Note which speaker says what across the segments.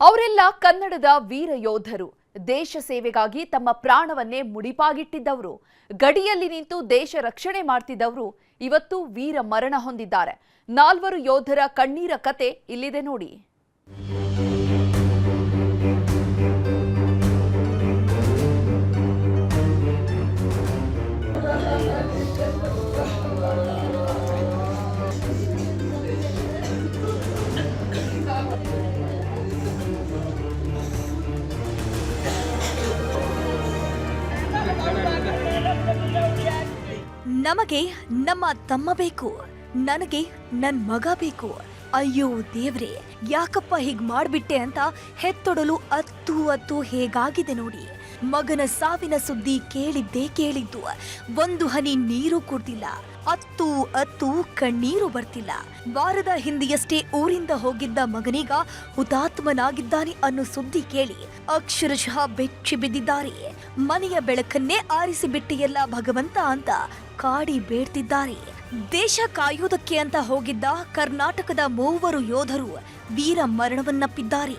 Speaker 1: ಅವರೆಲ್ಲ ಕನ್ನಡದ ವೀರ ಯೋಧರು. ದೇಶ ಸೇವೆಗಾಗಿ ತಮ್ಮ ಪ್ರಾಣವನ್ನೇ ಮುಡಿಪಾಗಿಟ್ಟಿದ್ದವರು. ಗಡಿಯಲ್ಲಿ ನಿಂತು ದೇಶ ರಕ್ಷಣೆ ಮಾಡ್ತಿದ್ದವರು ಇವತ್ತು ವೀರ ಮರಣ ಹೊಂದಿದ್ದಾರೆ. ನಾಲ್ವರು ಯೋಧರ ಕಣ್ಣೀರ ಕತೆ ಇಲ್ಲಿದೆ ನೋಡಿ.
Speaker 2: ನಮಗೆ ನಮ್ಮ ತಮ್ಮ ಬೇಕು. ನನಗೆ ನನ್ ಮಗ ಬೇಕು. ಅಯ್ಯೋ ದೇವ್ರೆ, ಯಾಕಪ್ಪ ಹೀಗ್ ಮಾಡ್ಬಿಟ್ಟೆ ಅಂತ ಹೆತ್ತೊಡಲು ಅತ್ತು ಅತ್ತು ಹೇಗಾಗಿದೆ ನೋಡಿ. ಮಗನ ಸಾವಿನ ಸುದ್ದಿ ಕೇಳಿದ್ದೇ ಕೇಳಿದ್ದು. ಒಂದು ಹನಿ ನೀರು ಕುಡ್ದಿಲ್ಲ. ಅತ್ತು ಅತ್ತು ಕಣ್ಣೀರು ಬರ್ತಿಲ್ಲ. ವಾರದ ಹಿಂದೆಯಷ್ಟೇ ಊರಿಂದ ಹೋಗಿದ್ದ ಮಗನೀಗ ಹುತಾತ್ಮನಾಗಿದ್ದಾನೆ ಅನ್ನೋ ಸುದ್ದಿ ಕೇಳಿ ಅಕ್ಷರಶಃ ಬೆಚ್ಚಿ ಬಿದ್ದಿದ್ದಾರೆ. ಮನೆಯ ಬೆಳಕನ್ನೇ ಆರಿಸಿ ಬಿಟ್ಟಿಯಲ್ಲ ಭಗವಂತ ಅಂತ ಕಾಡಿ ಬೇಡ್ತಿದ್ದಾರೆ. ದೇಶ ಕಾಯುವುದಕ್ಕೆ ಅಂತ ಹೋಗಿದ್ದ ಕರ್ನಾಟಕದ ಮೂವರು ಯೋಧರು ವೀರ ಮರಣವನ್ನಪ್ಪಿದ್ದಾರೆ.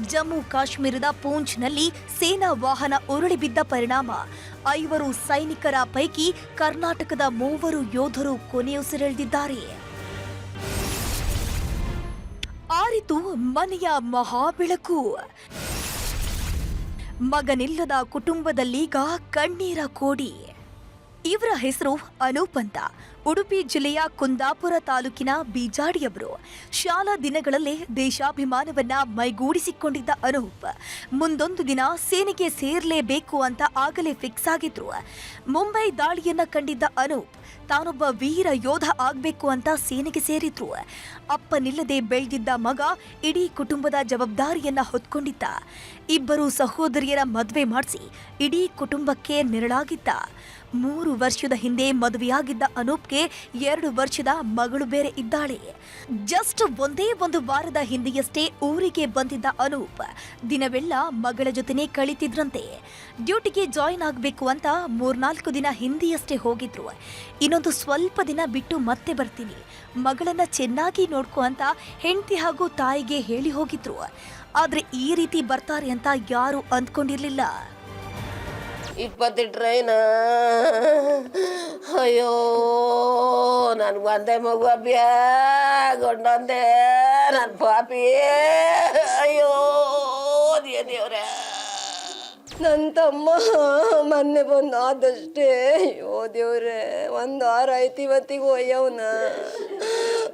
Speaker 2: ಜಮ್ಮು ಕಾಶ್ಮೀರದ ಪೂಂಚ್ನಲ್ಲಿ ಸೇನಾ ವಾಹನ ಉರುಳಿ ಬಿದ್ದ ಪರಿಣಾಮ. ಐವರು ಸೈನಿಕರ ಪೈಕಿ ಕರ್ನಾಟಕದ ಮೂವರು ಯೋಧರು ಕೊನೆಯುಸಿರೆಳೆದಿದ್ದಾರೆ. ಆರಿತು ಮನೆಯ ಮಹಾಬೆಳಕು. ಮಗನಿಲ್ಲದ ಕುಟುಂಬದಲ್ಲೀಗ ಕಣ್ಣೀರ ಕೋಡಿ. ಇವರ ಹೆಸರು ಅನೂಪ್ ಅಂತ ಉಡುಪಿ ಜಿಲ್ಲೆಯ ಕುಂದಾಪುರ ತಾಲೂಕಿನ ಬೀಜಾಡಿಯವರು ಶಾಲಾ ದಿನಗಳಲ್ಲೇ ದೇಶಾಭಿಮಾನವನ್ನ ಮೈಗೂಡಿಸಿಕೊಂಡಿದ್ದ ಅನೂಪ್. ಮುಂದೊಂದು ದಿನ ಸೇನೆಗೆ ಸೇರಲೇಬೇಕು ಅಂತ ಆಗಲೇ ಫಿಕ್ಸ್ ಆಗಿದ್ರು. ಮುಂಬೈ ದಾಳಿಯನ್ನ ಕಂಡಿದ್ದ ಅನೂಪ್, ತಾನೊಬ್ಬ ವೀರ ಯೋಧ ಆಗಬೇಕು ಅಂತ ಸೇನೆಗೆ ಸೇರಿದ್ರು. ಅಪ್ಪನಿಲ್ಲದೆ ಬೆಳೆದಿದ್ದ ಮಗ ಇಡೀ ಕುಟುಂಬದ ಜವಾಬ್ದಾರಿಯನ್ನ ಹೊತ್ಕೊಂಡಿದ್ದ. ಇಬ್ಬರು ಸಹೋದರಿಯರ ಮದುವೆ ಮಾಡಿಸಿ ಇಡೀ ಕುಟುಂಬಕ್ಕೆ ನೆರಳಾಗಿದ್ದ. ಮೂರು ವರ್ಷದ ಹಿಂದೆ ಮದುವೆಯಾಗಿದ್ದ ಅನೂಪ್ಗೆ ಎರಡು ವರ್ಷದ ಮಗಳು ಬೇರೆ ಇದ್ದಾಳೆ. ಜಸ್ಟ್ ಒಂದೇ ಒಂದು ವಾರದ ಹಿಂದೆಯಷ್ಟೇ ಊರಿಗೆ ಬಂದಿದ್ದ ಅನೂಪ್ ದಿನವೆಲ್ಲ ಮಗಳ ಜೊತೆನೇ ಕಳಿತಿದ್ರಂತೆ. ಡ್ಯೂಟಿಗೆ ಜಾಯಿನ್ ಆಗಬೇಕು ಅಂತ ಮೂರ್ನಾಲ್ಕು ದಿನ ಹಿಂದೆಯಷ್ಟೇ ಹೋಗಿದ್ರು. ಇನ್ನೊಂದು ಸ್ವಲ್ಪ ದಿನ ಬಿಟ್ಟು ಮತ್ತೆ ಬರ್ತೀನಿ. ಮಗಳನ್ನ ಚೆನ್ನಾಗಿ ನೋಡ್ಕೊ ಅಂತ ಹೆಂಡತಿ ಹಾಗೂ ತಾಯಿಗೆ ಹೇಳಿ ಹೋಗಿದ್ರು. ಆದ್ರೆ ಈ ರೀತಿ ಬರ್ತಾರೆ ಅಂತ ಯಾರು ಅಂದ್ಕೊಂಡಿರ್ಲಿಲ್ಲ.
Speaker 3: ಇಪ್ಪತ್ತು ಟ್ರೈನ ಅಯ್ಯೋ ನನಗೆ ಒಂದೇ ಮಗು ಅಭ್ಯಾಗೊಂಡೊಂದೇ ನನ್ನ ಪಾಪಿ. ಅಯ್ಯೋ ದೇವ್ ದೇವ್ರೆ ನನ್ನ ತಮ್ಮ ಮೊನ್ನೆ ಬಂದು ಆದಷ್ಟೇ. ಅಯ್ಯೋ, ದೇವ್ರೆ, ಒಂದು ವಾರ ಆಯ್ತು ಇವತ್ತಿಗೆ ಒಯ್ಯವನ.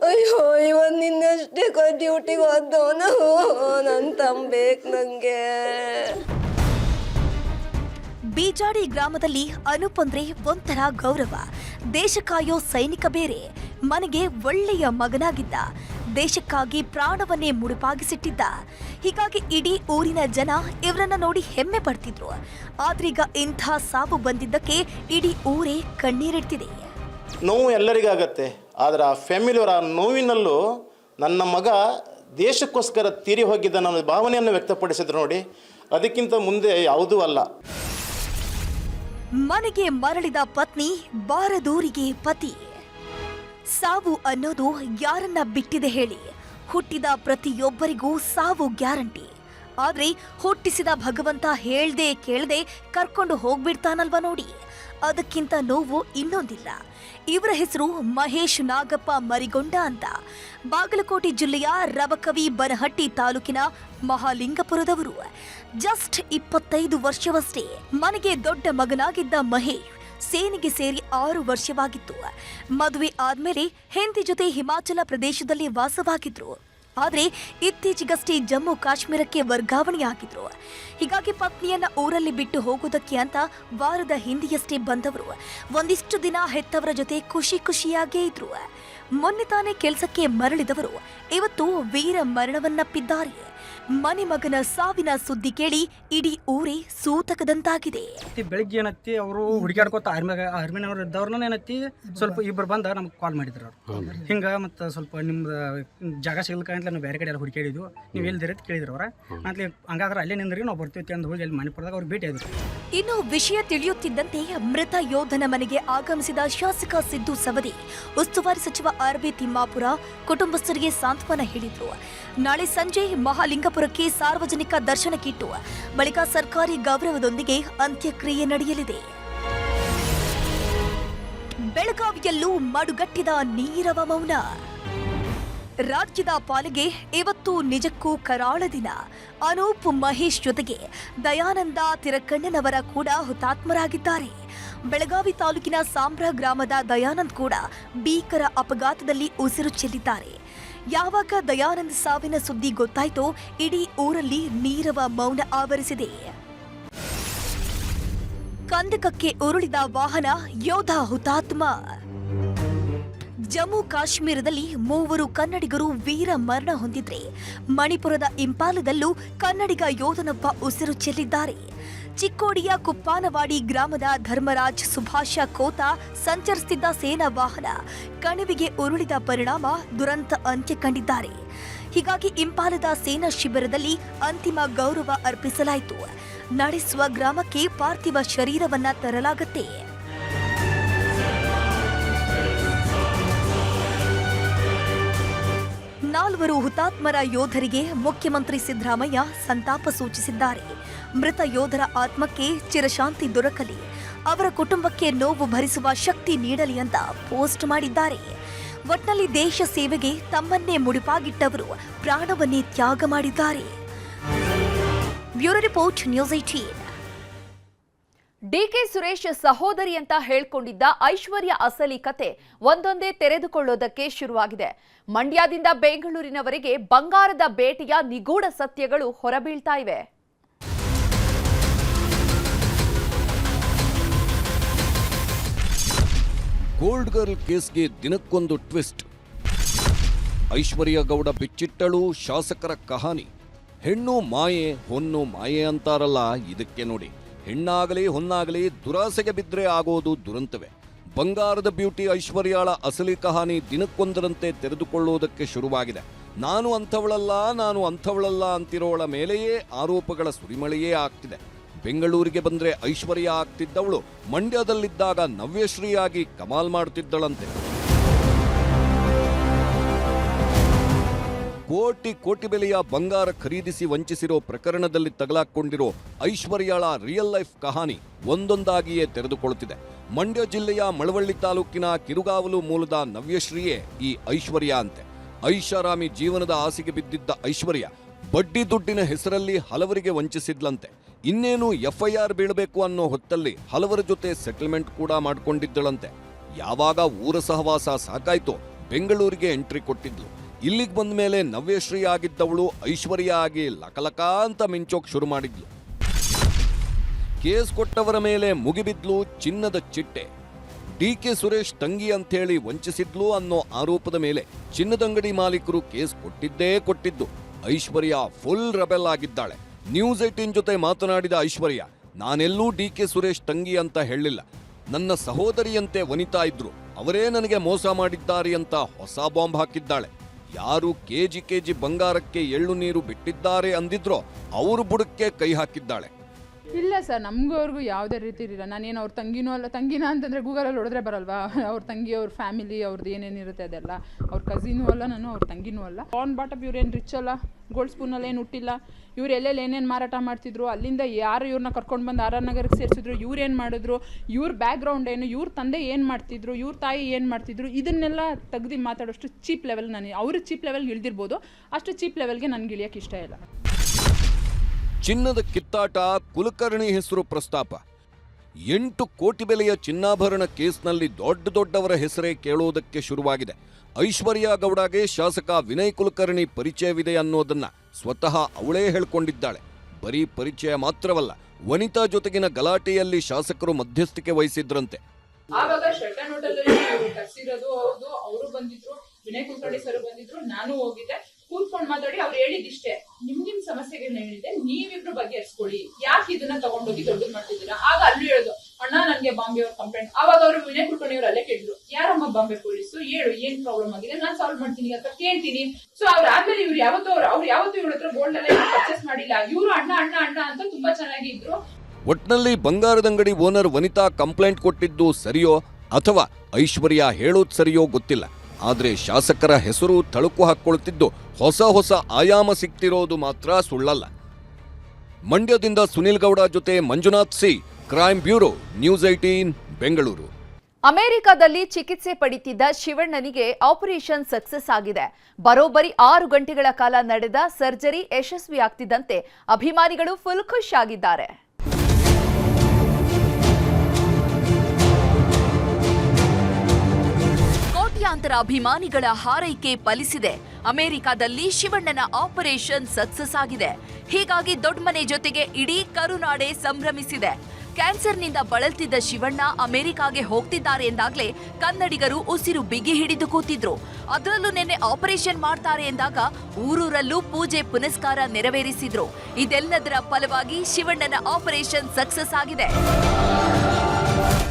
Speaker 3: ಅಯ್ಯೋ, ಇವನ್ ನಿನ್ನಷ್ಟೇ ಡ್ಯೂಟಿಗೆ ಹೋದವನು. ನನ್ನ ತಮ್ಮ ಬೇಕು ನನಗೆ
Speaker 2: ಬೀಜಾಡಿ ಗ್ರಾಮದಲ್ಲಿ ಅನುಪಂದ್ರೆ ಒಂಥರ ಗೌರವ. ದೇಶ ಕಾಯೋ ಸೈನಿಕ ಬೇರೆ, ಮನೆಗೆ ಒಳ್ಳೆಯ ಮಗನಾಗಿದ್ದ. ದೇಶಕ್ಕಾಗಿ ಪ್ರಾಣವನ್ನೇ ಮುಡುಪಾಗಿಸಿಟ್ಟಿದ್ದ. ಹೀಗಾಗಿ ಇಡೀ ಊರಿನ ಜನ ಇವರನ್ನ ನೋಡಿ ಹೆಮ್ಮೆ ಪಡ್ತಿದ್ರು. ಆದ್ರೀಗ ಇಂಥ ಸಾವು ಬಂದಿದ್ದಕ್ಕೆ ಇಡೀ ಊರೇ ಕಣ್ಣೀರಿಡ್ತಿದೆ.
Speaker 4: ನೋವು ಎಲ್ಲರಿಗಾಗತ್ತೆ, ಆದ್ರೆ ಆ ಫ್ಯಾಮಿಲಿಯವರ ಆ ನೋವಿನಲ್ಲೂ ನನ್ನ ಮಗ ದೇಶಕ್ಕೋಸ್ಕರ ತೀರಿ ಹೋಗಿದ್ದ ನನ್ನ ಭಾವನೆಯನ್ನು ವ್ಯಕ್ತಪಡಿಸಿದ್ರು ನೋಡಿ. ಅದಕ್ಕಿಂತ ಮುಂದೆ ಯಾವುದೂ ಅಲ್ಲ.
Speaker 2: ಮನೆಗೆ ಮರಳಿದ ಪತ್ನಿ ಬಾರದೂರಿಗೆ ಪತಿ. ಸಾವು ಅನ್ನೋದು ಯಾರನ್ನ ಬಿಟ್ಟಿದೆ ಹೇಳಿ. ಹುಟ್ಟಿದ ಪ್ರತಿಯೊಬ್ಬರಿಗೂ ಸಾವು ಗ್ಯಾರಂಟಿ. ಆದ್ರೆ ಹುಟ್ಟಿಸಿದ ಭಗವಂತ ಹೇಳ್ದೆ ಕೇಳ್ದೆ ಕರ್ಕೊಂಡು ಹೋಗ್ಬಿಡ್ತಾನಲ್ವ ನೋಡಿ. ಅದಕ್ಕಿಂತ ನೋವು ಇನ್ನೊಂದಿಲ್ಲ. ಇವರ ಹೆಸರು ಮಹೇಶ್ ನಾಗಪ್ಪ ಮರಿಗೊಂಡ ಅಂತ. ಬಾಗಲಕೋಟೆ ಜಿಲ್ಲೆಯ ರವಕವಿ ಬನಹಟ್ಟಿ ತಾಲೂಕಿನ ಮಹಾಲಿಂಗಪುರದವರು. ಜಸ್ಟ್ ಇಪ್ಪತ್ತೈದು ವರ್ಷವಷ್ಟೇ ಮನೆಗೆ ದೊಡ್ಡ ಮಗನಾಗಿದ್ದ ಮಹೇಶ್ ಸೇನೆಗೆ ಸೇರಿ ಆರು ವರ್ಷವಾಗಿತ್ತು. ಮದುವೆ ಆದ್ಮೇಲೆ ಹೆಂಡತಿ ಜೊತೆ ಹಿಮಾಚಲ ಪ್ರದೇಶದಲ್ಲಿ ವಾಸವಾಗಿದ್ರು. ಆದ್ರೆ ಇತ್ತೀಚೆಗಷ್ಟೇ ಜಮ್ಮು ಕಾಶ್ಮೀರಕ್ಕೆ ವರ್ಗಾವಣೆಯಾಗಿದ್ರು. ಹೀಗಾಗಿ ಪತ್ನಿಯನ್ನ ಊರಲ್ಲಿ ಬಿಟ್ಟು ಹೋಗೋದಕ್ಕೆ ಅಂತ ವಾರದ ಹಿಂದೆಯಷ್ಟೇ ಬಂದವರು. ಒಂದಿಷ್ಟು ದಿನ ಹೆತ್ತವರ ಜೊತೆ ಖುಷಿ ಖುಷಿಯಾಗೇ ಇದ್ರು. ಮೊನ್ನೆ ತಾನೇ ಕೆಲಸಕ್ಕೆ ಮರಳಿದವರು. ಇವತ್ತು ವೀರ ಮರಣವನ್ನಪ್ಪಿದ್ದಾರೆ. ಮನೆ ಮಗನ ಸಾವಿನ ಸುದ್ದಿ ಕೇಳಿ ಇಡೀ ಊರೇ ಸೂತಕದಂತಾಗಿದೆ.
Speaker 5: ಬೆಳಿಗ್ಗೆ ಏನತ್ತಿ ಅವರು ಹುಡುಗಾಡ್ಕೋತ ಆರ್ಮಿನವ್ರು ಇದ್ದವ್ರನ್ನ ಏನತ್ತಿ ಸ್ವಲ್ಪ ಇಬ್ಬರು ಬಂದ ನಮ್ಗೆ ಕಾಲ್ ಮಾಡಿದ್ರು ಅವ್ರು. ಹಿಂಗೆ ಮತ್ತು ಸ್ವಲ್ಪ ನಿಮ್ದು ಜಾಗ ಸಿಗ್ಲಿಕ್ಕೆ ಅಂತ ನಾವು ಬೇರೆ ಕಡೆ ಎಲ್ಲ ಹುಡುಕಾಡಿದ್ವು ನೀವು ಎಲ್ಲಿದ್ದೀರಿ ಅಂತ ಕೇಳಿದ್ರು ಅವ್ರ. ಅಂತಲೇ ಹಂಗಾದ್ರೆ ಅಲ್ಲೇ ನಿಂದ್ರಿ ನಾವು ಬರ್ತೀವಿ ಅಂತ ಹೋಗಿ ಅಲ್ಲಿ ಮನೆ ಪಡೆದಾಗ ಅವ್ರಿಗೆ ಭೇಟಿ ಆದ್ರು.
Speaker 2: ಇನ್ನು ವಿಷಯ ತಿಳಿಯುತ್ತಿದ್ದಂತೆ ಮೃತ ಯೋಧನ ಮನೆಗೆ ಆಗಮಿಸಿದ ಶಾಸಕ ಸಿದ್ದು ಸವದಿ. ಉಸ್ತುವಾರಿ ಸಚಿವ ಆರ್ ಬಿ ತಿಮ್ಮಾಪುರ ಕುಟುಂಬಸ್ಥರಿಗೆ ಸಾಂತ್ವನ ಹೇಳಿದ್ರು. ನಾಳೆ ಸಂಜೆ ಮಹಾಲಿಂಗಪುರಕ್ಕೆ ಸಾರ್ವಜನಿಕ ದರ್ಶನಕ್ಕಿಟ್ಟು ಬಳಿಕ ಸರ್ಕಾರಿ ಗೌರವದೊಂದಿಗೆ ಅಂತ್ಯಕ್ರಿಯೆ ನಡೆಯಲಿದೆ. ಬೆಳಗಾವಿಯಲ್ಲೂ ಮಡುಗಟ್ಟಿದ ನೀರವ ಮೌನ. ರಾಜ್ಯದ ಪಾಲಿಗೆ ಇವತ್ತು ನಿಜಕ್ಕೂ ಕರಾಳ ದಿನ. ಅನೂಪ್ ಮಹೇಶ್ ಜೊತೆಗೆ ದಯಾನಂದ ತಿರಕಣ್ಣನವರ ಕೂಡ ಹುತಾತ್ಮರಾಗಿದ್ದಾರೆ. ಬೆಳಗಾವಿ ತಾಲೂಕಿನ ಸಾಂಬ್ರ ಗ್ರಾಮದ ದಯಾನಂದ್ ಕೂಡ ಭೀಕರ ಅಪಘಾತದಲ್ಲಿ ಉಸಿರು ಚೆಲ್ಲಿದ್ದಾರೆ. ಯಾವಾಗ ದಯಾನಂದ್ ಸಾವಿನ ಸುದ್ದಿ ಗೊತ್ತಾಯ್ತೋ ಇಡೀ ಊರಲ್ಲಿ ನೀರವ ಮೌನ ಆವರಿಸಿದೆ. ಕಂದಕಕ್ಕೆ ಉರುಳಿದ ವಾಹನ ಯೋಧ ಹುತಾತ್ಮ. ಜಮ್ಮು ಕಾಶ್ಮೀರದಲ್ಲಿ ಮೂವರು ಕನ್ನಡಿಗರು ವೀರ ಮರಣ ಹೊಂದಿದ್ರೆ ಮಣಿಪುರದ ಇಂಪಾಲದಲ್ಲೂ ಕನ್ನಡಿಗ ಯೋಧನೊಬ್ಬ ಉಸಿರು ಚೆಲ್ಲಿದ್ದಾರೆ. ಚಿಕ್ಕೋಡಿಯ ಕುಪ್ಪಾನವಾಡಿ ಗ್ರಾಮದ ಧರ್ಮರಾಜ್ ಸುಭಾಷ ಕೋತ ಸಂಚರಿಸುತ್ತಿದ್ದ ಸೇನಾ ವಾಹನ ಕಣಿವಿಗೆ ಉರುಳಿದ ಪರಿಣಾಮ ದುರಂತ ಅಂತ್ಯ ಕಂಡಿದ್ದಾರೆ. ಹೀಗಾಗಿ ಇಂಪಾಲದ ಸೇನಾ ಶಿಬಿರದಲ್ಲಿ ಅಂತಿಮ ಗೌರವ ಅರ್ಪಿಸಲಾಯಿತು. ನಡೆಸುವ ಗ್ರಾಮಕ್ಕೆ ಪಾರ್ಥಿವ ಶರೀರವನ್ನ ತರಲಾಗುತ್ತೆ. ನಾಲ್ವರು ಹುತಾತ್ಮರ ಯೋಧರಿಗೆ ಮುಖ್ಯಮಂತ್ರಿ ಸಿದ್ದರಾಮಯ್ಯ ಸಂತಾಪ ಸೂಚಿಸಿದ್ದಾರೆ. ಮೃತ ಯೋಧರ ಆತ್ಮಕ್ಕೆ ಚಿರಶಾಂತಿ ದೊರಕಲಿ. ಅವರ ಕುಟುಂಬಕ್ಕೆ ನೋವು ಭರಿಸುವ ಶಕ್ತಿ ನೀಡಲಿ ಅಂತ ಪೋಸ್ಟ್ ಮಾಡಿದ್ದಾರೆ. ಒಟ್ನಲ್ಲಿ ದೇಶ ಸೇವೆಗೆ ತಮ್ಮನ್ನೇ ಮುಡಿಪಾಗಿಟ್ಟವರು ಪ್ರಾಣವನ್ನೇ ತ್ಯಾಗ ಮಾಡಿದ್ದಾರೆ. Bureau report news eighteen
Speaker 1: D K Suresh ಸಹೋದರಿ ಅಂತ ಹೇಳ್ಕೊಂಡಿದ್ದ ಐಶ್ವರ್ಯ ಅಸಲಿ ಕತೆ ಒಂದೊಂದೇ ತೆರೆದುಕೊಳ್ಳೋದಕ್ಕೆ ಶುರುವಾಗಿದೆ. ಮಂಡ್ಯದಿಂದ ಬೆಂಗಳೂರಿನವರೆಗೆ ಬಂಗಾರದ ಬೇಟೆಯ ನಿಗೂಢ ಸತ್ಯಗಳು ಹೊರಬೀಳ್ತಾ ಇವೆ.
Speaker 6: ಗೋಲ್ಡ್ ಗರ್ಲ್ ಕೇಸ್ಗೆ ದಿನಕ್ಕೊಂದು ಟ್ವಿಸ್ಟ್. ಐಶ್ವರ್ಯ ಗೌಡ ಬಿಚ್ಚಿಟ್ಟಳು ಶಾಸಕರ ಕಹಾನಿ. ಹೆಣ್ಣು ಮಾಯೆ, ಹೊನ್ನು ಮಾಯೆ ಅಂತಾರಲ್ಲ ಇದಕ್ಕೆ ನೋಡಿ. ಹೆಣ್ಣಾಗಲಿ ಹೊನ್ನಾಗಲಿ ದುರಾಸೆಗೆ ಬಿದ್ದರೆ ಆಗೋದು ದುರಂತವೇ. ಬಂಗಾರದ ಬ್ಯೂಟಿ ಐಶ್ವರ್ಯಾಳ ಅಸಲಿ ಕಹಾನಿ ದಿನಕ್ಕೊಂದರಂತೆ ತೆರೆದುಕೊಳ್ಳುವುದಕ್ಕೆ ಶುರುವಾಗಿದೆ. ನಾನು ಅಂಥವಳಲ್ಲ ನಾನು ಅಂಥವಳಲ್ಲ ಅಂತಿರೋಳ ಮೇಲೆಯೇ ಆರೋಪಗಳ ಸುರಿಮಳೆಯೇ ಆಗ್ತಿದೆ. ಬೆಂಗಳೂರಿಗೆ ಬಂದರೆ ಐಶ್ವರ್ಯ ಆಗ್ತಿದ್ದವಳು, ಮಂಡ್ಯದಲ್ಲಿದ್ದಾಗ ನವ್ಯಶ್ರೀಯಾಗಿ ಕಮಾಲ್ ಮಾಡ್ತಿದ್ದಳಂತೆ. ಕೋಟಿ ಕೋಟಿ ಬೆಲೆಯ ಬಂಗಾರ ಖರೀದಿಸಿ ವಂಚಿಸಿರೋ ಪ್ರಕರಣದಲ್ಲಿ ತಗಲಾಕೊಂಡಿರೋ ಐಶ್ವರ್ಯಾಳ ರಿಯಲ್ ಲೈಫ್ ಕಹಾನಿ ಒಂದೊಂದಾಗಿಯೇ ತೆರೆದುಕೊಳ್ಳುತ್ತಿದೆ. ಮಂಡ್ಯ ಜಿಲ್ಲೆಯ ಮಳವಳ್ಳಿ ತಾಲೂಕಿನ ಕಿರುಗಾವಲು ಮೂಲದ ನವ್ಯಶ್ರೀಯೇ ಈ ಐಶ್ವರ್ಯ ಅಂತೆ. ಐಷಾರಾಮಿ ಜೀವನದ ಆಸೆಗೆ ಬಿದ್ದಿದ್ದ ಐಶ್ವರ್ಯ ಬಡ್ಡಿ ದುಡ್ಡಿನ ಹೆಸರಲ್ಲಿ ಹಲವರಿಗೆ ವಂಚಿಸಿದ್ಲಂತೆ. ಇನ್ನೇನು ಎಫ್ಐಆರ್ ಬೀಳಬೇಕು ಅನ್ನೋ ಹೊತ್ತಲ್ಲಿ ಹಲವರ ಜೊತೆ ಸೆಟಲ್ಮೆಂಟ್ ಕೂಡ ಮಾಡಿಕೊಂಡಿದ್ದಳಂತೆ. ಯಾವಾಗ ಊರ ಸಹವಾಸ ಸಾಕಾಯ್ತೋ ಬೆಂಗಳೂರಿಗೆ ಎಂಟ್ರಿ ಕೊಟ್ಟಿದ್ಲು. ಇಲ್ಲಿಗೆ ಬಂದ ಮೇಲೆ ನವ್ಯಶ್ರೀ ಆಗಿದ್ದವಳು ಐಶ್ವರ್ಯ ಆಗಿ ಲಕಲಕ ಅಂತ ಮಿಂಚೋಕ್ ಶುರು ಮಾಡಿದ್ಲು. ಕೇಸ್ ಕೊಟ್ಟವರ ಮೇಲೆ ಮುಗಿಬಿದ್ಲು ಚಿನ್ನದ ಚಿಟ್ಟೆ. ಡಿ ಕೆ ಸುರೇಶ್ ತಂಗಿ ಅಂಥೇಳಿ ವಂಚಿಸಿದ್ಲು ಅನ್ನೋ ಆರೋಪದ ಮೇಲೆ ಚಿನ್ನದಂಗಡಿ ಮಾಲೀಕರು ಕೇಸ್ ಕೊಟ್ಟಿದ್ದೇ ಕೊಟ್ಟಿದ್ದು. ಐಶ್ವರ್ಯ ಫುಲ್ ರೆಬೆಲ್ ಆಗಿದ್ದಾಳೆ. ನ್ಯೂಸ್ ಏಟೀನ್ ಜೊತೆ ಮಾತನಾಡಿದ ಐಶ್ವರ್ಯ, ನಾನೆಲ್ಲೂ ಡಿ ಕೆ ಸುರೇಶ್ ತಂಗಿ ಅಂತ ಹೇಳಿಲ್ಲ ನನ್ನ ಸಹೋದರಿಯಂತೆ ವನಿತಾ ಇದ್ರು. ಅವರೇ ನನಗೆ ಮೋಸ ಮಾಡಿದ್ದಾರೆ ಅಂತ ಹೊಸ ಬಾಂಬ್ ಹಾಕಿದ್ದಾಳೆ. ಯಾರು ಕೆಜಿ ಕೆಜಿ ಬಂಗಾರಕ್ಕೆ ಎಳ್ಳು ನೀರು ಬಿಟ್ಟಿದ್ದಾರೆ ಅಂದಿದ್ರೋ ಅವರು ಬುಡಕ್ಕೆ ಕೈ ಹಾಕಿದ್ದಾಳೆ.
Speaker 7: ಇಲ್ಲ ಸರ್ ನಮಗೂ ಅವ್ರಿಗೂ ಯಾವುದೇ ರೀತಿ ಇರಲಿಲ್ಲ. ನಾನೇನು ಅವ್ರ ತಂಗಿನೂ ಅಲ್ಲ, ತಂಗಿನ ಅಂತಂದರೆ ಗೂಗಲಲ್ಲಿ ಹೊಡೆದ್ರೆ ಬರಲ್ವಾ? ಅವ್ರ ತಂಗಿ, ಅವ್ರ ಫ್ಯಾಮಿಲಿ ಅವ್ರದ್ದು ಏನೇನಿರುತ್ತೆ ಅದೆಲ್ಲ. ಅವ್ರ ಕಸಿನೂ ಅಲ್ಲ, ನಾನು ಅವ್ರ ತಂಗಿನೂ ಅಲ್ಲ. ಆನ್ ಬಾಟಪ್ ಇವ್ರೇನು ರಿಚ್ ಅಲ್ಲ ಗೋಲ್ಡ್ ಸ್ಪೂನಲ್ಲಿ ಏನು ಹುಟ್ಟಿಲ್ಲ. ಇವ್ರು ಎಲ್ಲೆಲ್ಲಿ ಏನೇನು ಮಾರಾಟ ಮಾಡ್ತಿದ್ರು, ಅಲ್ಲಿಂದ ಯಾರು ಇವ್ರನ್ನ ಕರ್ಕೊಂಡು ಬಂದು ಆರ್ ಆರ್ ನಗರಕ್ಕೆ ಸೇರಿಸಿದ್ರು, ಇವ್ರು ಏನು ಮಾಡಿದ್ರು, ಇವ್ರ ಬ್ಯಾಕ್ಗ್ರೌಂಡ್ ಏನು, ಇವ್ರ ತಂದೆ ಏನು ಮಾಡ್ತಿದ್ರು, ಇವ್ರ ತಾಯಿ ಏನು ಮಾಡ್ತಿದ್ರು, ಇದನ್ನೆಲ್ಲ ತೆಗ್ದು ಮಾತಾಡೋಷ್ಟು ಚೀಪ್ ಲೆವೆಲ್ ನಾನು. ಅವರು ಚೀಪ್ ಲೆವೆಲ್ಗೆ ಇಳಿದಿರ್ಬೋದು ಅಷ್ಟು ಚೀಪ್ ಲೆವೆಲ್ಗೆ ನನಗೆ ಇಳಿಯೋಕ್ಕೆ ಇಷ್ಟ ಇಲ್ಲ.
Speaker 6: ಚಿನ್ನದ ಕಿತ್ತಾಟ ಕುಲಕರ್ಣಿ ಹೆಸರು ಪ್ರಸ್ತಾಪ. ಎಂಟು ಕೋಟಿ ಬೆಲೆಯ ಚಿನ್ನಾಭರಣ ಕೇಸ್ನಲ್ಲಿ ದೊಡ್ಡ ದೊಡ್ಡವರ ಹೆಸರೇ ಕೇಳುವುದಕ್ಕೆ ಶುರುವಾಗಿದೆ. ಐಶ್ವರ್ಯ ಗೌಡಗೆ ಶಾಸಕ ವಿನಯ್ ಕುಲಕರ್ಣಿ ಪರಿಚಯವಿದೆ ಅನ್ನೋದನ್ನ ಸ್ವತಃ ಅವಳೇ ಹೇಳ್ಕೊಂಡಿದ್ದಾಳೆ. ಬರೀ ಪರಿಚಯ ಮಾತ್ರವಲ್ಲ, ವನಿತಾ ಜೊತೆಗಿನ ಗಲಾಟೆಯಲ್ಲಿ ಶಾಸಕರು ಮಧ್ಯಸ್ಥಿಕೆ ವಹಿಸಿದ್ರಂತೆ.
Speaker 7: ಕುಲಕರ್ಣಿ ಸರ್ ಬಂದಿದ್ರು, ನಾನು ಹೋಗಿದ್ದೆ. ಕೂತ್ಕೊಂಡು ಮಾತಾಡಿ ಅವ್ರು ಹೇಳಿದಿಷ್ಟೇ ಸಮಸ್ಯೆಗಳನ್ನ ಹೇಳಿದೆ ನೀವಿಬ್ರು ಬಗೆಹರಿಸ್ಕೊಳ್ಳಿ. ಯಾಕೆ ಇದನ್ನ ತಗೊಂಡೋಗಿ ದೊಡ್ಡದು ಮಾಡ್ತಿದ್ದೀರಾ? ಆಗ ಅಲ್ಲಿ ಹೇಳುದು, ಅಣ್ಣ, ನನ್ಗೆ ಬಾಂಬೆ ಅವ್ರ ಕಂಪ್ಲೇಂಟ್ ಅವಾಗ ಅವರು ವಿನಯ್ ಕುಲಕರ್ಣಿ ಅವ್ರು ಅಲ್ಲೇ ಕೇಳಿದ್ರು, ಯಾರಮ್ಮ ಬಾಂಬೆ ಪೊಲೀಸ್? ಹೇಳು, ಏನ್ ಪ್ರಾಬ್ಲಮ್ ಆಗಿದೆ? ನಾನು ಸಾಲ್ವ್ ಮಾಡ್ತೀನಿ ಅಂತ ಕೇಳ್ತೀನಿ. ಸೊ ಅವ್ರಾದ್ಮೇಲೆ ಇವ್ರು ಯಾವತ್ತೂ ಅವ್ರು ಅವ್ರು ಯಾವತ್ತೂ ಇವ್ರ ಹತ್ರ ಗೋಲ್ಡ್ ಎಲ್ಲ ಪರ್ಚೇಸ್ ಮಾಡಿಲ್ಲ. ಇವ್ರು, ಅಣ್ಣ ಅಣ್ಣ ಅಣ್ಣ ಅಂತ ತುಂಬಾ ಚೆನ್ನಾಗಿ ಇದ್ರು.
Speaker 6: ಒಟ್ನಲ್ಲಿ ಬಂಗಾರದಂಗಡಿ ಓನರ್ ವನಿತಾ ಕಂಪ್ಲೇಂಟ್ ಕೊಟ್ಟಿದ್ದು ಸರಿಯೋ ಅಥವಾ ಐಶ್ವರ್ಯ ಹೇಳೋದ್ ಸರಿಯೋ ಗೊತ್ತಿಲ್ಲ. ಆದ್ರೆ ಶಾಸಕರ ಹೆಸರು ತಳುಕು ಹಾಕ್ಕೊಳ್ತಿದ್ದು ಹೊಸ ಹೊಸ ಆಯಾಮ ಸಿಗ್ತಿರೋದು ಮಾತ್ರ ಸುಳ್ಳಲ್ಲ. ಮಂಡ್ಯದಿಂದ ಸುನಿಲ್ ಗೌಡ ಜೊತೆ Manjunath C crime bureau, news eighteen Bengaluru.
Speaker 1: ಅಮೆರಿಕದಲ್ಲಿ ಚಿಕಿತ್ಸೆ ಪಡಿತಿದ್ದ ಶಿವಣ್ಣನಿಗೆ ಆಪರೇಷನ್ ಸಕ್ಸಸ್ ಆಗಿದೆ. ಬರೋಬ್ಬರಿ ಆರು ಗಂಟೆಗಳ ಕಾಲ ನಡೆದ ಸರ್ಜರಿ ಯಶಸ್ವಿಯಾಗ್ತಿದ್ದಂತೆ ಅಭಿಮಾನಿಗಳು ಫುಲ್ ಖುಷ್ ಆಗಿದ್ದಾರೆ. ಕೋಟ್ಯಾಂತರ ಅಭಿಮಾನಿಗಳ ಹಾರೈಕೆ ಫಲಿಸಿದೆ. ಅಮೆರಿಕದಲ್ಲಿ ಶಿವಣ್ಣನ ಆಪರೇಷನ್ ಸಕ್ಸಸ್ ಆಗಿದೆ. ಹೀಗಾಗಿ ದೊಡ್ಡಮನೆ ಜೊತೆಗೆ ಇಡೀ ಕರುನಾಡೆ ಸಂಭ್ರಮಿಸಿದೆ. ಕ್ಯಾನ್ಸರ್ನಿಂದ ಬಳಲ್ತಿದ್ದ ಶಿವಣ್ಣ ಅಮೆರಿಕಾಗೆ ಹೋಗ್ತಿದ್ದಾರೆ ಎಂದಾಗ್ಲೇ ಕನ್ನಡಿಗರು ಉಸಿರು ಬಿಗಿ ಹಿಡಿದು ಕೂತಿದ್ರು. ಅದರಲ್ಲೂ ನಿನ್ನೆ ಆಪರೇಷನ್ ಮಾಡ್ತಾರೆ ಎಂದಾಗ ಊರೂರಲ್ಲೂ ಪೂಜೆ ಪುನಸ್ಕಾರ ನೆರವೇರಿಸಿದ್ರು. ಇದೆಲ್ಲದರ ಫಲವಾಗಿ ಶಿವಣ್ಣನ ಆಪರೇಷನ್ ಸಕ್ಸಸ್ ಆಗಿದೆ.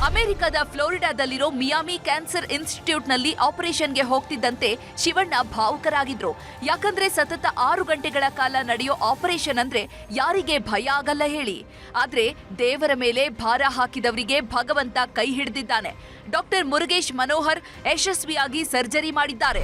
Speaker 1: ಅಮೆರಿಕದ ಫ್ಲೋರಿಡಾದಲ್ಲಿರೋ ಮಿಯಾಮಿ ಕ್ಯಾನ್ಸರ್ ಇನ್ಸ್ಟಿಟ್ಯೂಟ್ನಲ್ಲಿ ಆಪರೇಷನ್ಗೆ ಹೋಗ್ತಿದ್ದಂತೆ ಶಿವಣ್ಣ ಭಾವುಕರಾಗಿದ್ರು. ಯಾಕಂದ್ರೆ ಸತತ ಆರು ಗಂಟೆಗಳ ಕಾಲ ನಡೆಯೋ ಆಪರೇಷನ್ ಅಂದ್ರೆ ಯಾರಿಗೆ ಭಯ ಆಗಲ್ಲ ಹೇಳಿ. ಆದ್ರೆ ದೇವರ ಮೇಲೆ ಭಾರ ಹಾಕಿದವರಿಗೆ ಭಗವಂತ ಕೈ ಹಿಡಿದಿದ್ದಾನೆ. ಡಾಕ್ಟರ್ ಮುರುಗೇಶ್ ಮನೋಹರ್ ಯಶಸ್ವಿಯಾಗಿ ಸರ್ಜರಿ ಮಾಡಿದ್ದಾರೆ.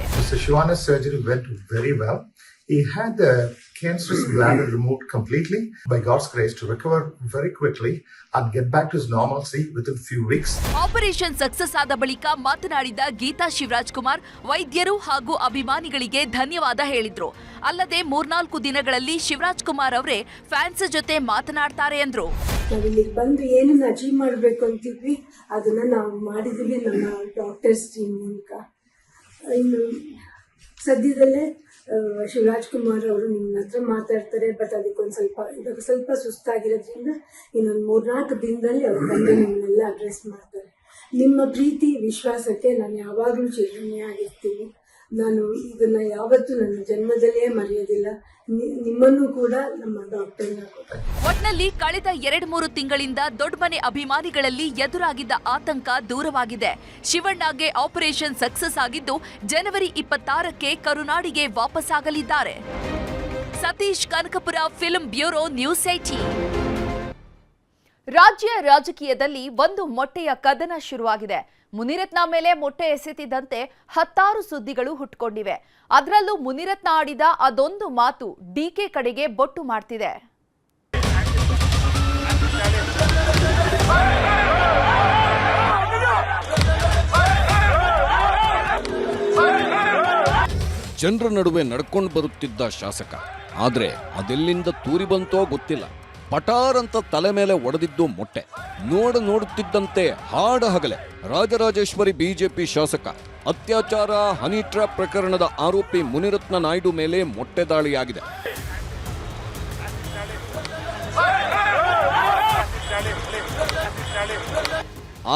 Speaker 8: He had the cancerous bladder removed completely by God's grace to recover very quickly and get back to his normalcy within few weeks.
Speaker 1: Operation success ಆದ ಬಳಿಕ ಮಾತನಾಡಿದ ಗೀತಾ ಶಿವರಾಜ್ ಕುಮಾರ್ ವೈದ್ಯರು ಹಾಗೂ ಅಭಿಮಾನಿಗಳಿಗೆ ಧನ್ಯವಾದ ಹೇಳಿದ್ರು. ಅಲ್ಲದೆ ಮೂರ್ನಾಲ್ಕು ದಿನಗಳಲ್ಲಿ ಶಿವರಾಜ್ ಕುಮಾರ್ ಅವರೇ ಫ್ಯಾನ್ಸ್ ಜೊತೆ ಮಾತನಾಡ್ತಾರೆ ಅಂದ್ರು.
Speaker 9: ನಾವಿಲ್ಲಿಗೆ ಬಂದು ಏನನ್ನ ಅಚೀವ್ ಮಾಡಬೇಕು ಅಂತಿದ್ವಿ. ಅದನ್ನ ನಾವು ಮಾಡಿದ್ವಿ ನಮ್ಮ ಡಾಕ್ಟರ್ಸ್ ಟೀಮ್ ಮೂಲಕ. ಇನ್ನು ಸದ್ಯದಲ್ಲೇ ಶಿವರಾಜ್ ಕುಮಾರ್ ಅವರು ನಿಮ್ಮ ಹತ್ರ ಮಾತಾಡ್ತಾರೆ ಬಟ್ ಅದಕ್ಕೊಂದು ಸ್ವಲ್ಪ, ಇವಾಗ ಸ್ವಲ್ಪ ಸುಸ್ತಾಗಿರೋದ್ರಿಂದ ಇನ್ನೊಂದು ಮೂರ್ನಾಲ್ಕು ದಿನದಲ್ಲಿ ಅವ್ರು ಬಂದು ನಿಮ್ಮನ್ನೆಲ್ಲ ಅಡ್ರೆಸ್ ಮಾಡ್ತಾರೆ. ನಿಮ್ಮ ಪ್ರೀತಿ, ವಿಶ್ವಾಸಕ್ಕೆ ನಾನು ಯಾವಾಗಲೂ ಚಿರಋಣಿಯಾಗಿರ್ತೀನಿ ನಾನು ಇದನ್ನ ಯಾವತ್ತೂ ನನ್ನ ಜನ್ಮದಲ್ಲೇ ಮರೆಯೋದಿಲ್ಲ. ನಿಮ್ಮನ್ನು ಕೂಡ ನಮ್ಮ ಡಾಕ್ಟರ್
Speaker 1: ಒಟ್ನಲ್ಲಿ ಕಳೆದ ಎರಡ್ ಮೂರು ತಿಂಗಳಿಂದ ದೊಡ್ಡಮನೆ ಅಭಿಮಾನಿಗಳಲ್ಲಿ ಎದುರಾಗಿದ್ದ ಆತಂಕ ದೂರವಾಗಿದೆ. ಶಿವಣ್ಣಗೆ ಆಪರೇಷನ್ ಸಕ್ಸಸ್ ಆಗಿದ್ದು ಜನವರಿ ಇಪ್ಪತ್ತಾರಕ್ಕೆ ಕರುನಾಡಿಗೆ ವಾಪಸ್ಸಾಗಲಿದ್ದಾರೆ. Satish Kanakapura film bureau news eighteen ರಾಜ್ಯ ರಾಜಕೀಯದಲ್ಲಿ ಒಂದು ಮೊಟ್ಟೆಯ ಕದನ ಶುರುವಾಗಿದೆ. ಮುನಿರತ್ನ ಮೇಲೆ ಮೊಟ್ಟೆ ಎಸೆತಿದ್ದಂತೆ ಹತ್ತಾರು ಸುದ್ದಿಗಳು ಹುಟ್ಕೊಂಡಿವೆ. ಅದರಲ್ಲೂ ಮುನಿರತ್ನ ಆಡಿದ ಅದೊಂದು ಮಾತು ಡಿಕೆ ಕಡೆಗೆ ಬೊಟ್ಟು ಮಾಡ್ತಿದೆ.
Speaker 6: ಜನರ ನಡುವೆ ನಡ್ಕೊಂಡು ಬರುತ್ತಿದ್ದ ಶಾಸಕ, ಆದ್ರೆ ಅದೆಲ್ಲಿಂದ ತೂರಿ ಬಂತೋ ಗೊತ್ತಿಲ್ಲ. ಪಟಾರ್ ಅಂತ ತಲೆ ಮೇಲೆ ಒಡೆದಿದ್ದು ಮೊಟ್ಟೆ. ನೋಡ ನೋಡುತ್ತಿದ್ದಂತೆ ಹಾಡ ಹಗಲೆ. ರಾಜರಾಜೇಶ್ವರಿ ಬಿಜೆಪಿ ಶಾಸಕ. ಅತ್ಯಾಚಾರ, ಹನಿ ಟ್ರ್ಯಾಪ್ ಪ್ರಕರಣದ ಆರೋಪಿ ಮುನಿರತ್ನ ನಾಯ್ಡು ಮೇಲೆ ಮೊಟ್ಟೆ ದಾಳಿಯಾಗಿದೆ.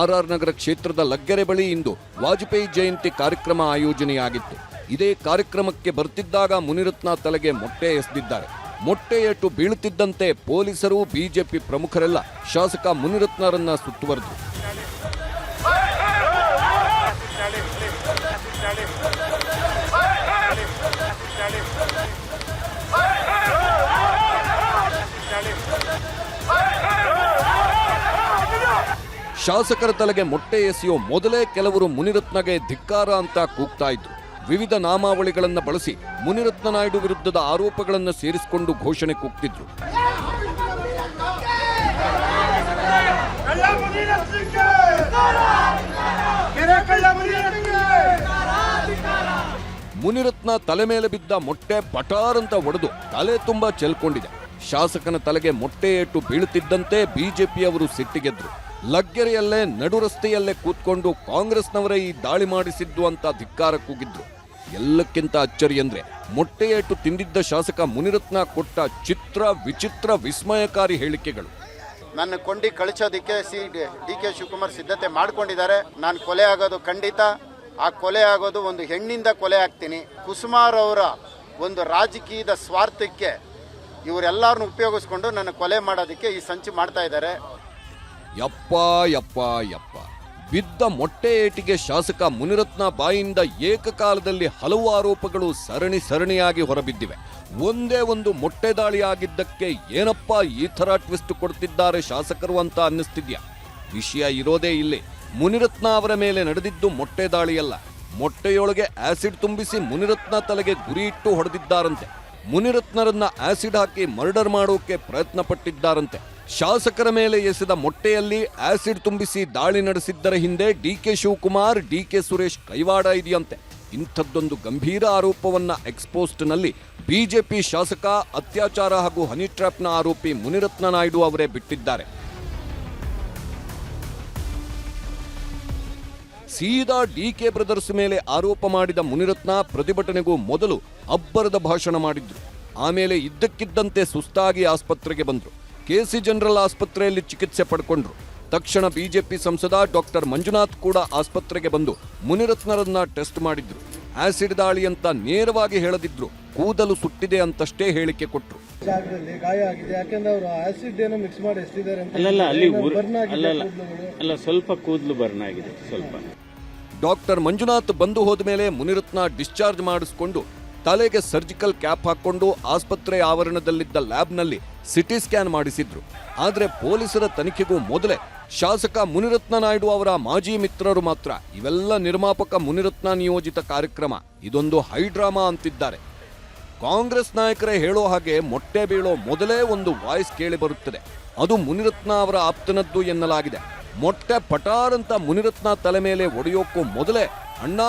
Speaker 6: ಆರ್ಆರ್ ನಗರ ಕ್ಷೇತ್ರದ ಲಗ್ಗೆರೆ ಬಳಿ ಇಂದು ವಾಜಪೇಯಿ ಜಯಂತಿ ಕಾರ್ಯಕ್ರಮ ಆಯೋಜನೆಯಾಗಿತ್ತು. ಇದೇ ಕಾರ್ಯಕ್ರಮಕ್ಕೆ ಬರ್ತಿದ್ದಾಗ ಮುನಿರತ್ನ ತಲೆಗೆ ಮೊಟ್ಟೆ ಎಸೆದಿದ್ದಾರೆ. ಮೊಟ್ಟೆ ಏಟು ಬೀಳುತ್ತಿದ್ದಂತೆ ಪೊಲೀಸರು ಬಿಜೆಪಿ ಪ್ರಮುಖರೆಲ್ಲ ಶಾಸಕ ಮುನಿರತ್ನರನ್ನ ಸುತ್ತುವರೆದು ಶಾಸಕರ ತಲೆಗೆ ಮೊಟ್ಟೆ ಎಸೆಯೋ ಮೊದಲೇ ಕೆಲವರು ಮುನಿರತ್ನಗೆ ಧಿಕ್ಕಾರ ಅಂತ ಕೂಗ್ತಾ ಇದ್ರು. ವಿವಿಧ ನಾಮಾವಳಿಗಳನ್ನು ಬಳಸಿ ಮುನಿರತ್ನ ನಾಯ್ಡು ವಿರುದ್ಧದ ಆರೋಪಗಳನ್ನು ಸೇರಿಸಿಕೊಂಡು ಘೋಷಣೆ ಕೂಗ್ತಿದ್ರು. ಮುನಿರತ್ನ ತಲೆ ಮೇಲೆ ಬಿದ್ದ ಮೊಟ್ಟೆ ಪಟಾರಂತ ಒಡೆದು ತಲೆ ತುಂಬಾ ಚೆಲ್ಕೊಂಡಿದೆ. ಶಾಸಕನ ತಲೆಗೆ ಮೊಟ್ಟೆ ಏಟು ಬೀಳುತ್ತಿದ್ದಂತೆ ಬಿಜೆಪಿಯವರು ಸಿಟ್ಟಿಗೆದ್ರು. ಲಗ್ಗೆರೆಯಲ್ಲೇ ನಡು ರಸ್ತೆಯಲ್ಲೇ ಕೂತ್ಕೊಂಡು ಕಾಂಗ್ರೆಸ್ನವರೇ ಈ ದಾಳಿ ಮಾಡಿಸಿದ್ದು ಅಂತ ಧಿಕ್ಕಾರ ಕೂಗಿದ್ರು. ಎಲ್ಲಕ್ಕಿಂತ ಅಚ್ಚರಿ ಅಂದ್ರೆ ಮೊಟ್ಟೆಯೇಟು ತಿಂದಿದ್ದ ಶಾಸಕ ಮುನಿರತ್ನ ಕೊಟ್ಟ ಚಿತ್ರ ವಿಚಿತ್ರ ವಿಸ್ಮಯಕಾರಿ ಹೇಳಿಕೆಗಳು.
Speaker 10: ನನ್ನ ಕೊಂಡಿ ಕಳಿಸೋದಕ್ಕೆ ಸಿ ಡಿ ಕೆ ಶಿವಕುಮಾರ್ ಸಿದ್ಧತೆ ಮಾಡ್ಕೊಂಡಿದ್ದಾರೆ. ನಾನು ಕೊಲೆ ಆಗೋದು ಖಂಡಿತ. ಆ ಕೊಲೆ ಆಗೋದು ಒಂದು ಹೆಣ್ಣಿಂದ ಕೊಲೆ ಆಗ್ತೀನಿ. ಕುಸುಮಾರ್ ಅವರ ಒಂದು ರಾಜಕೀಯದ ಸ್ವಾರ್ಥಕ್ಕೆ ಇವರೆಲ್ಲರನ್ನು ಉಪಯೋಗಿಸ್ಕೊಂಡು ನನ್ನ ಕೊಲೆ ಮಾಡೋದಕ್ಕೆ ಈ ಸಂಚು ಮಾಡ್ತಾ ಇದ್ದಾರೆ.
Speaker 6: ಯಪ್ಪ ಯಪ್ಪ ಯಪ್ಪ. ಬಿದ್ದ ಮೊಟ್ಟೆ ಏಟಿಗೆ ಶಾಸಕ ಮುನಿರತ್ನ ಬಾಯಿಂದ ಏಕಕಾಲದಲ್ಲಿ ಹಲವು ಆರೋಪಗಳು ಸರಣಿ ಸರಣಿಯಾಗಿ ಹೊರಬಿದ್ದಿವೆ. ಒಂದೇ ಒಂದು ಮೊಟ್ಟೆ ದಾಳಿ ಆಗಿದ್ದಕ್ಕೆ ಏನಪ್ಪ ಈ ಥರ ಟ್ವಿಸ್ಟ್ ಕೊಡ್ತಿದ್ದಾರೆ ಶಾಸಕರು ಅಂತ ಅನ್ನಿಸ್ತಿದ್ಯಾ? ವಿಷಯ ಇರೋದೇ ಇಲ್ಲಿ. ಮುನಿರತ್ನ ಅವರ ಮೇಲೆ ನಡೆದಿದ್ದು ಮೊಟ್ಟೆ ದಾಳಿಯಲ್ಲ. ಮೊಟ್ಟೆಯೊಳಗೆ ಆಸಿಡ್ ತುಂಬಿಸಿ ಮುನಿರತ್ನ ತಲೆಗೆ ಗುರಿಯಿಟ್ಟು ಹೊಡೆದಿದ್ದಾರಂತೆ. ಮುನಿರತ್ನರನ್ನ ಆಸಿಡ್ ಹಾಕಿ ಮರ್ಡರ್ ಮಾಡೋಕೆ ಪ್ರಯತ್ನ ಪಟ್ಟಿದ್ದಾರಂತೆ ಶಾಸಕರ ಮೇಲೆ ಎಸೆದ ಮೊಟ್ಟೆಯಲ್ಲಿ ಆಸಿಡ್ ತುಂಬಿಸಿ ದಾಳಿ ನಡೆಸಿದ್ದರ ಹಿಂದೆ D K Shivakumar, D K Suresh ಕೈವಾಡ ಇದೆಯಂತೆ. ಇಂಥದ್ದೊಂದು ಗಂಭೀರ ಆರೋಪವನ್ನು ಎಕ್ಸ್ಪೋಸ್ಟ್ನಲ್ಲಿ ಬಿಜೆಪಿ ಶಾಸಕ, ಅತ್ಯಾಚಾರ ಹಾಗೂ ಹನಿ ಟ್ರ್ಯಾಪ್ನ ಆರೋಪಿ ಮುನಿರತ್ನ ನಾಯ್ಡು ಅವರೇ ಬಿಟ್ಟಿದ್ದಾರೆ. ಸೀದಾ ಡಿ ಕೆ ಬ್ರದರ್ಸ್ ಮೇಲೆ ಆರೋಪ ಮಾಡಿದ ಮುನಿರತ್ನ ಪ್ರತಿಭಟನೆಗೂ ಮೊದಲು ಅಬ್ಬರದ ಭಾಷಣ ಮಾಡಿದ್ರು. ಆಮೇಲೆ ಇದ್ದಕ್ಕಿದ್ದಂತೆ ಸುಸ್ತಾಗಿ ಆಸ್ಪತ್ರೆಗೆ ಬಂದ್ರು. ಕೆಸಿ ಜನರಲ್ ಆಸ್ಪತ್ರೆಯಲ್ಲಿ ಚಿಕಿತ್ಸೆ ಪಡ್ಕೊಂಡ್ರು. ತಕ್ಷಣ ಬಿಜೆಪಿ ಸಂಸದ ಡಾಕ್ಟರ್ ಮಂಜುನಾಥ್ ಕೂಡ ಆಸ್ಪತ್ರೆಗೆ ಬಂದು ಮುನಿರತ್ನರನ್ನ ಟೆಸ್ಟ್ ಮಾಡಿದ್ರು. ಆಸಿಡ್ ದಾಳಿ ಅಂತ ನೇರವಾಗಿ ಹೇಳದಿದ್ರು. ಕೂದಲು ಸುಟ್ಟಿದೆ ಅಂತಷ್ಟೇ ಹೇಳಿಕೆ ಕೊಟ್ರು.
Speaker 5: ಜಾಗದಲ್ಲಿ ಗಾಯ ಆಗಿದೆ. ಯಾಕಂದ್ರೆ ಅವರು ಆಸಿಡ್ ಏನೋ ಮಿಕ್ಸ್ ಮಾಡಿ ಎಷ್ಟಿದ್ದಾರೆ ಅಂತ
Speaker 11: ಅಲ್ಲಲ್ಲ ಅಲ್ಲಿ ಅಲ್ಲಲ್ಲ ಸ್ವಲ್ಪ ಕೂದಲು ಬರ್ನ್ ಆಗಿದೆ ಸ್ವಲ್ಪ.
Speaker 6: ಡಾಕ್ಟರ್ ಮಂಜುನಾಥ್ ಬಂದು ಹೋದ ಮೇಲೆ ಮುನಿರತ್ನ ಡಿಸ್ಚಾರ್ಜ್ ಮಾಡಿಸಿಕೊಂಡು ತಲೆಗೆ ಸರ್ಜಿಕಲ್ ಕ್ಯಾಪ್ ಹಾಕೊಂಡು ಆಸ್ಪತ್ರೆ ಆವರಣದಲ್ಲಿದ್ದ ಲ್ಯಾಬ್ನಲ್ಲಿ ಸಿಟಿ ಸ್ಕ್ಯಾನ್ ಮಾಡಿಸಿದ್ರು. ಆದರೆ ಪೊಲೀಸರ ತನಿಖೆಗೂ ಮೊದಲೇ ಶಾಸಕ ಮುನಿರತ್ನ ನಾಯ್ಡು ಅವರ ಮಾಜಿ ಮಿತ್ರರು ಮಾತ್ರ ಇವೆಲ್ಲ ನಿರ್ಮಾಪಕ ಮುನಿರತ್ನ ನಿಯೋಜಿತ ಕಾರ್ಯಕ್ರಮ. ಇದೊಂದು ಹೈಡ್ರಾಮಾ ಅಂತಿದ್ದಾರೆ. ಕಾಂಗ್ರೆಸ್ ನಾಯಕರೇ ಹೇಳೋ ಹಾಗೆ ಮೊಟ್ಟೆ ಬೀಳೋ ಮೊದಲೇ ಒಂದು ವಾಯ್ಸ್ ಕೇಳಿ ಬರುತ್ತದೆ. ಅದು ಮುನಿರತ್ನ ಅವರ ಆಪ್ತನದ್ದು ಎನ್ನಲಾಗಿದೆ. ಮೊಟ್ಟೆ ಪಟಾರ್ ಮುನಿರತ್ನ ತಲೆ ಮೇಲೆ ಒಡೆಯೋಕ್ಕೂ ಮೊದಲೇ ಅಣ್ಣ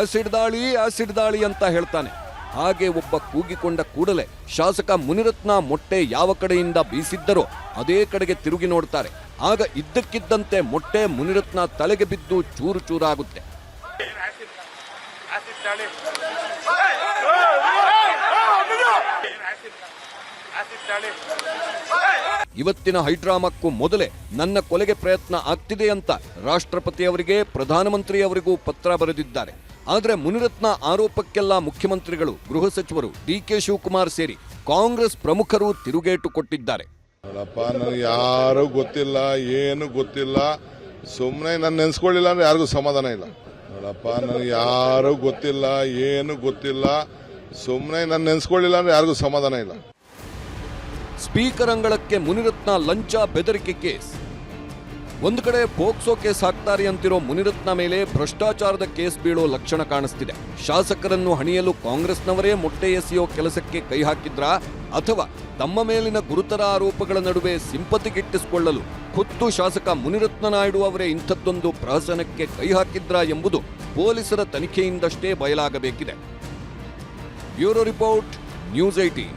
Speaker 6: ಆಸಿಡ್ ದಾಳಿ ಆಸಿಡ್ ದಾಳಿ ಅಂತ ಹೇಳ್ತಾನೆ. ಹಾಗೆ ಒಬ್ಬ ಕೂಗಿಕೊಂಡ ಕೂಡಲೇ ಶಾಸಕ ಮುನಿರತ್ನ ಮೊಟ್ಟೆ ಯಾವ ಕಡೆಯಿಂದ ಬೀಸಿದ್ದರೋ ಅದೇ ಕಡೆಗೆ ತಿರುಗಿ ನೋಡ್ತಾರೆ. ಆಗ ಇದ್ದಕ್ಕಿದ್ದಂತೆ ಮೊಟ್ಟೆ ಮುನಿರತ್ನ ತಲೆಗೆ ಬಿದ್ದು ಚೂರು ಚೂರಾಗುತ್ತೆ. ಇವತ್ತಿನ ಹೈಡ್ರಾಮಕ್ಕೂ ಮೊದಲೇ ನನ್ನ ಕೊಲೆಗೆ ಪ್ರಯತ್ನ ಆಗ್ತಿದೆ ಅಂತ ರಾಷ್ಟ್ರಪತಿಯವರಿಗೆ ಪ್ರಧಾನಮಂತ್ರಿಯವರಿಗೂ ಪತ್ರ ಬರೆದಿದ್ದಾರೆ. ಆದರೆ ಮುನಿರತ್ನ ಆರೋಪಕ್ಕೆಲ್ಲ ಮುಖ್ಯಮಂತ್ರಿಗಳು ಗೃಹ ಸಚಿವರು ಡಿ ಕೆ ಶಿವಕುಮಾರ್ ಸೇರಿ ಕಾಂಗ್ರೆಸ್ ಪ್ರಮುಖರು ತಿರುಗೇಟು ಕೊಟ್ಟಿದ್ದಾರೆ.
Speaker 12: ಯಾರು ಗೊತ್ತಿಲ್ಲ ಏನು ಗೊತ್ತಿಲ್ಲ. ಸುಮ್ಮನೆ ನಾನು ನೆನ್ಸ್ಕೊಳ್ಳಿಲ್ಲ ಅಂದ್ರೆ ಯಾರಿಗೂ ಸಮಾಧಾನ ಇಲ್ಲ. ನೋಡಪ್ಪ ನನಗೆ ಯಾರು ಗೊತ್ತಿಲ್ಲ ಏನು ಗೊತ್ತಿಲ್ಲ. ಸುಮ್ಮನೆ ನಾನು ನೆನ್ಸ್ಕೊಳ್ಳಿಲ್ಲ ಅಂದ್ರೆ ಯಾರಿಗೂ ಸಮಾಧಾನ ಇಲ್ಲ.
Speaker 6: ಸ್ಪೀಕರ್ ಅಂಗಳಕ್ಕೆ ಮುನಿರತ್ನ ಲಂಚ ಬೆದರಿಕೆ ಕೇಸ್. ಒಂದು ಕಡೆ ಪೋಕ್ಸೋ ಕೇಸ್ ಹಾಕ್ತಾರೆ ಅಂತಿರೋ ಮುನಿರತ್ನ ಮೇಲೆ ಭ್ರಷ್ಟಾಚಾರದ ಕೇಸ್ ಬೀಳೋ ಲಕ್ಷಣ ಕಾಣಿಸ್ತಿದೆ. ಶಾಸಕರನ್ನು ಹಣಿಯಲು ಕಾಂಗ್ರೆಸ್ನವರೇ ಮೊಟ್ಟೆ ಎಸೆಯೋ ಕೆಲಸಕ್ಕೆ ಕೈ ಹಾಕಿದ್ರಾ? ಅಥವಾ ತಮ್ಮ ಮೇಲಿನ ಗುರುತರ ಆರೋಪಗಳ ನಡುವೆ ಸಿಂಪತಿಗಿಟ್ಟಿಸಿಕೊಳ್ಳಲು ಖುತ್ತು ಶಾಸಕ ಮುನಿರತ್ನ ನಾಯ್ಡು ಅವರೇ ಇಂಥದ್ದೊಂದು ಪ್ರಹಸನಕ್ಕೆ ಕೈ ಹಾಕಿದ್ರಾ ಎಂಬುದು ಪೊಲೀಸರ ತನಿಖೆಯಿಂದಷ್ಟೇ ಬಯಲಾಗಬೇಕಿದೆ. Bureau report, news eighteen